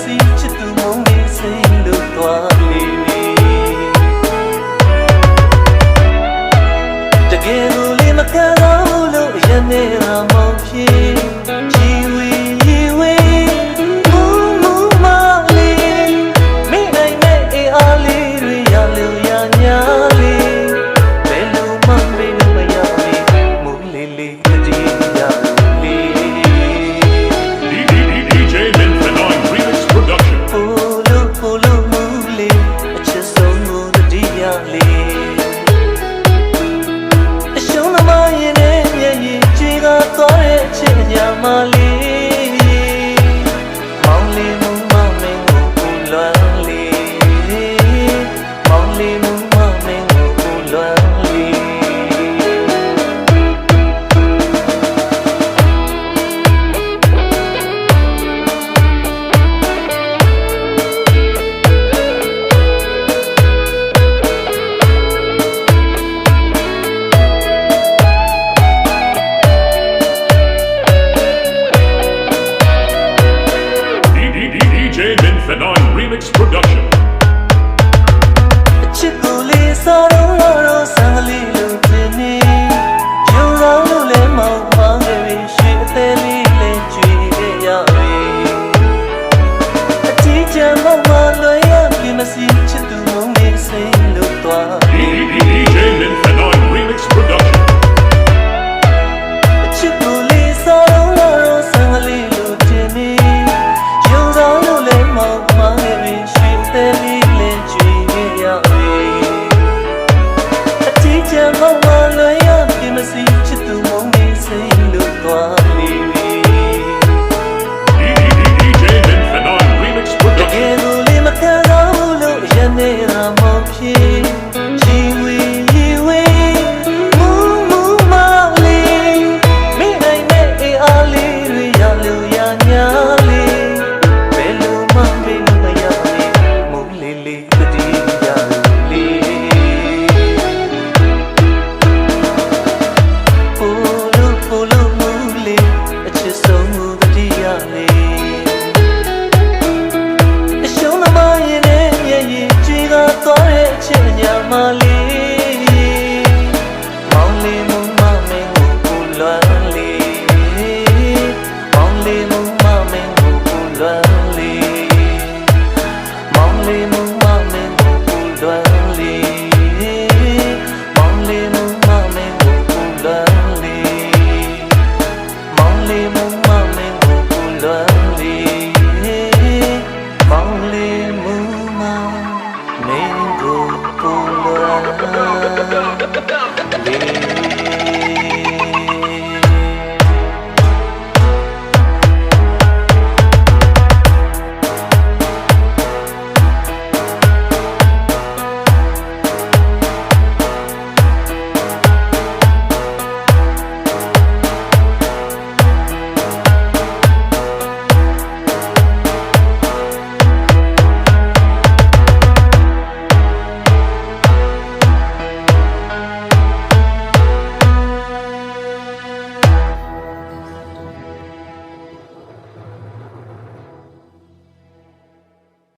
စီချစ်သူမုံနေစိမ့်လို့သွားလေနေတကယ်လို့လေမကတော့လို့ရနေမှာမောင်ဖြစ်လေးလေးတည်းရလို့လေး leave. 서로 ချင်ညမလေး